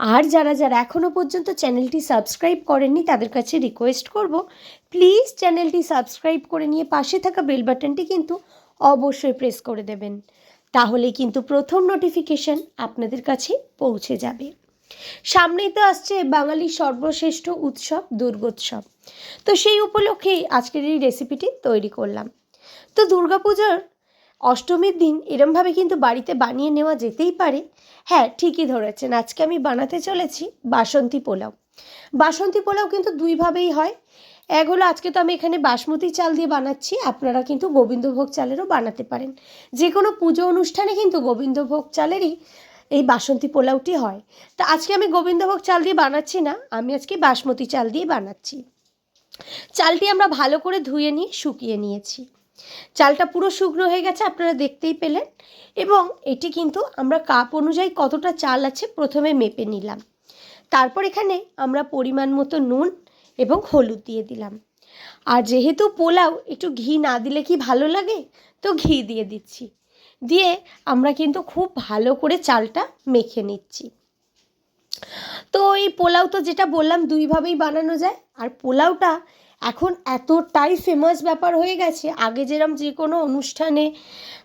আর যারা যারা এখনও পর্যন্ত চ্যানেলটি সাবস্ক্রাইব করেননি, তাদের কাছে রিকোয়েস্ট করব প্লিজ চ্যানেলটি সাবস্ক্রাইব করে নিয়ে পাশে থাকা বেল বাটনটি কিন্তু অবশ্যই প্রেস করে দেবেন। তাহলে কিন্তু প্রথম নোটিফিকেশন আপনাদের কাছে পৌঁছে যাবে। সামনেই তো আসছে বাঙালির সর্বশ্রেষ্ঠ উৎসব, দুর্গোৎসব। তো সেই উপলক্ষেই আজকের এই রেসিপিটি তৈরি করলাম। তো দুর্গাপুজোর অষ্টমীর দিন এরমভাবে কিন্তু বাড়িতে বানিয়ে নেওয়া যেতেই পারে। হ্যাঁ ঠিকই ধরেছেন। আজকে আমি বানাতে চলেছি বাসন্তী পোলাও। বাসন্তী পোলাও কিন্তু দুইভাবেই হয়। এক হলো, আজকে তো আমি এখানে বাসমতি চাল দিয়ে বানাচ্ছি। আপনারা কিন্তু গোবিন্দভোগ চালেরও বানাতে পারেন। যে কোনো পুজো অনুষ্ঠানে কিন্তু গোবিন্দভোগ চালেরই এই বাসন্তী পোলাওটি হয়। তা আজকে আমি গোবিন্দভোগ চাল দিয়ে বানাচ্ছি না, আমি আজকে বাসমতি চাল দিয়ে বানাচ্ছি। চালটি আমরা ভালো করে ধুয়ে নিয়ে শুকিয়ে নিয়েছি। চালটা পুরো শুকনো হয়ে গেছে, আপনারা দেখতেই পেলেন। এবং এটি কিন্তু আমরা কাপ অনুযায়ী কতটা চাল আছে প্রথমে মেপে নিলাম। তারপর এখানে আমরা পরিমাণ মতো নুন এবং হলুদ দিয়ে দিলাম। আর যেহেতু পোলাও, একটু ঘি না দিলে কি ভালো লাগে? তো ঘি দিয়ে দিচ্ছি। দিয়ে আমরা কিন্তু খুব ভালো করে চালটা মেখে নিচ্ছি। তো এই পোলাও তো যেটা বললাম, দুইভাবেই বানানো যায়। আর পোলাওটা এখন এতটাই ফেমাস ব্যাপার হয়ে গেছে, আগে যেরম যে কোনো অনুষ্ঠানে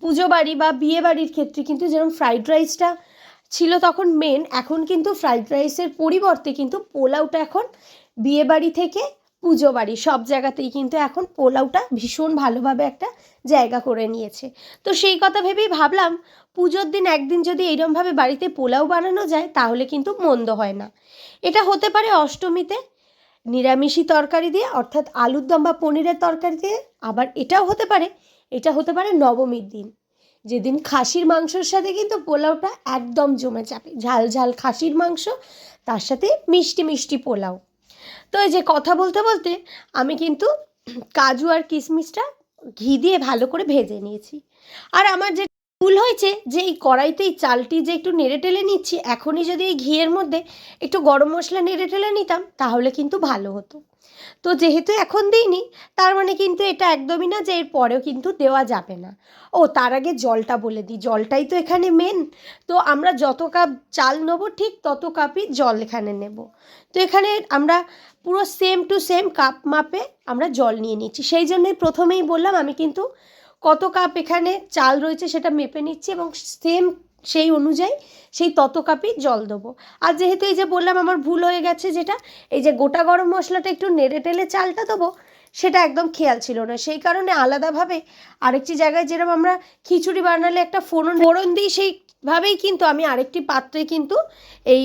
পুজো বাড়ি বা বিয়ে বাড়ির ক্ষেত্রে কিন্তু যেরকম ফ্রাইড রাইসটা ছিল তখন মেন এখন কিন্তু ফ্রাইড রাইসের পরিবর্তে কিন্তু পোলাওটা এখন বিয়ে বাড়ি থেকে পুজো বাড়ি, সব জায়গাতেই কিন্তু এখন পোলাওটা ভীষণ ভালোভাবে একটা জায়গা করে নিয়েছে। তো সেই কথা ভেবেই ভাবলাম, পুজোর দিন একদিন যদি এইরমভাবে বাড়িতে পোলাও বানানো যায়, তাহলে কিন্তু মন্দ হয় না। এটা হতে পারে অষ্টমীতে নিরামিষি তরকারি দিয়ে, অর্থাৎ আলুর দম বা পনিরের তরকারি দিয়ে, আবার এটাও হতে পারে, এটা হতে পারে নবমীর দিন। যেদিন খাসির মাংসর সাথে কিন্তু পোলাওটা একদম জমে যাবে। ঝাল ঝাল খাসির মাংস, তার সাথে মিষ্টি মিষ্টি পোলাও। তো এই যে কথা বলতে বলতে আমি কিন্তু কাজু আর কিশমিশটা ঘি দিয়ে ভালো করে ভেজে নিয়েছি। আর আমার যে ভুল হয়েছে যে এই কড়াইতে এই চালটি যে একটু নেড়ে টেলে নিচ্ছি, এখনই যদি এই ঘিয়ের মধ্যে একটু গরম মশলা নেড়ে টেলে নিতাম, তাহলে কিন্তু ভালো হতো। তো যেহেতু এখন দিইনি, তার মানে কিন্তু এটা একদমই না যে এর পরেও কিন্তু দেওয়া যাবে না। ও, তার আগে জলটা বলে দিই, জলটাই তো এখানে মেন তো আমরা যত কাপ চাল নেব ঠিক তত কাপই জল এখানে নেব। তো এখানে আমরা পুরো সেম টু সেম কাপ মাপে আমরা জল নিয়ে নিচ্ছি। সেই জন্যই প্রথমেই বললাম, আমি কিন্তু কত কাপ এখানে চাল রয়েছে সেটা মেপে নিচ্ছি এবং সেম সেই অনুযায়ী সেই তত কাপই জল দেবো। আর যেহেতু এই যে বললাম আমার ভুল হয়ে গেছে যেটা, এই যে গোটা গরম মশলাটা একটু নেড়ে টেলে চালটা দেবো, সেটা একদম খেয়াল ছিল না। সেই কারণে আলাদাভাবে আরেকটি জায়গায় যেরকম আমরা খিচুড়ি বানালে একটা ফোড়ন ফোড়ন দিই সেইভাবেই কিন্তু আমি আরেকটি পাত্রে কিন্তু এই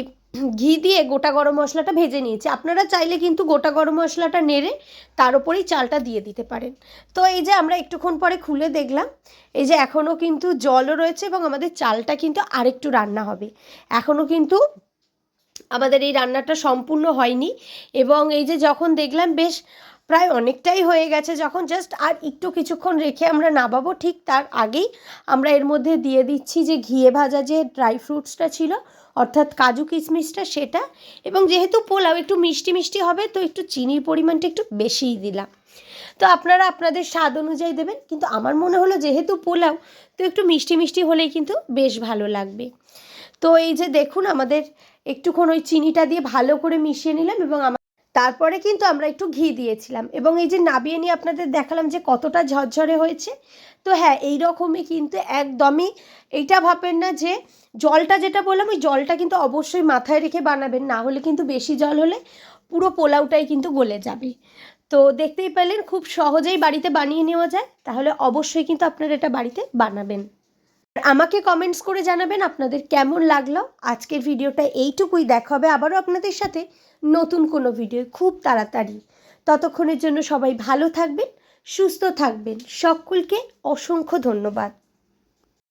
ঘি দিয়ে গোটা গরম মশলাটা ভেজে নিয়েছি। আপনারা চাইলে কিন্তু গোটা গরম মশলাটা নেড়ে তার উপরেই চালটা দিয়ে দিতে পারেন। তো এই যে আমরা একটুক্ষণ পরে খুলে দেখলাম, এই যে এখনও কিন্তু জলও রয়েছে এবং আমাদের চালটা কিন্তু আরেকটু রান্না হবে। এখনও কিন্তু আমাদের এই রান্নাটা সম্পূর্ণ হয়নি এবং এই যে যখন দেখলাম, বেশ প্রায় অনেকটাই হয়ে গেছে, যখন জাস্ট আর একটু কিছুক্ষণ রেখে আমরা নামাবো, ঠিক তার আগেই আমরা এর মধ্যে দিয়ে দিচ্ছি যে ঘিয়ে ভাজা যে ড্রাই ফ্রুটসটা ছিল অর্থাৎ কাজু কিশমিশটা সেটা এবং যেহেতু পোলাও একটু মিষ্টি মিষ্টি হবে, তো একটু চিনির পরিমাণটা একটু বেশিই দিলাম। তো আপনারা আপনাদের স্বাদ অনুযায়ী দেবেন, কিন্তু আমার মনে হলো যেহেতু পোলাও, তো একটু মিষ্টি মিষ্টি হলেই কিন্তু বেশ ভালো লাগবে। তো এই যে দেখুন আমাদের একটুক্ষণ ওই চিনিটা দিয়ে ভালো করে মিশিয়ে নিলাম এবং তারপরে কিন্তু আমরা একটু ঘি দিয়েছিলাম। এবং এই যে নাবিয়ে নিয়ে আপনাদের দেখালাম যে কতটা ঝরঝরে হয়েছে, তো হ্যাঁ এই রকমই কিন্তু একদমই এইটা ভাবেন না যে জলটা যেটা বললাম, ওই জলটা কিন্তু অবশ্যই মাথায় রেখে বানাবেন, না হলে কিন্তু বেশি জল হলে পুরো পোলাওটাই কিন্তু গলে যাবে। তো দেখতেই পেলেন, খুব সহজেই বাড়িতে বানিয়ে নেওয়া যায়, তাহলে অবশ্যই কিন্তু আপনারা এটা বাড়িতে বানাবেন। আমাকে কমেন্টস করে জানাবেন আপনাদের কেমন লাগল। আজকের ভিডিওটা এইটুকুই। দেখা হবে আবারও আপনাদের সাথে নতুন কোনো ভিডিও খুব তাড়াতাড়ি। ততক্ষণের জন্য সবাই ভালো থাকবেন, সুস্থ থাকবেন। সকলকে অসংখ্য ধন্যবাদ।